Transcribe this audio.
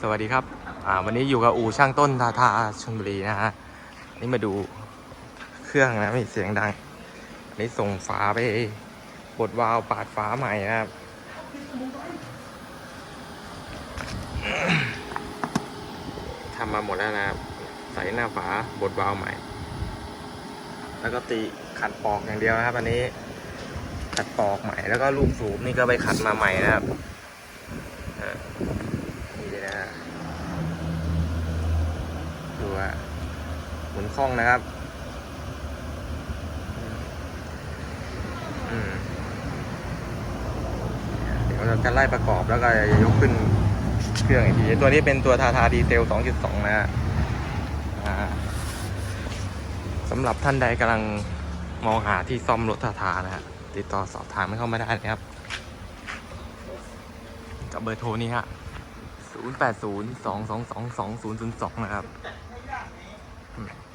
สวัสดีครับ อ่า วันนี้อยู่กับอู่ช่างต้นทาทาชลบุรีนะฮะ นี่มาดูเครื่องนะมีเสียงดัง อันนี้ส่งฝาไปบดวาล์วปาดฝาใหม่นะครับ ทำมาหมดแล้วนะครับ ใส่หน้าฝาบดวาล์วใหม่ แล้วก็ตีขัดปอกอย่างเดียวนะครับ อันนี้ ขัดปอกใหม่ แล้วก็ลูกสูบนี่ก็ไปขัดมาใหม่นะครับอ่านี่นะฮะดูฮะ หมุนคล่องนะครับเดี๋ยวเราจะไล่ประกอบแล้วก็จะยกขึ้นเครื่องอีกทีตัวนี้เป็นตัวทาทาดีเซล 2.2 นะฮะสำหรับท่านใดกำลังมองหาที่ซ่อมรถทาทานะฮะติดต่อสอบถามไม่เข้ามาได้นะครับกับเบอร์โทรนี้ฮะ 0802222002 นะครับ Hmm.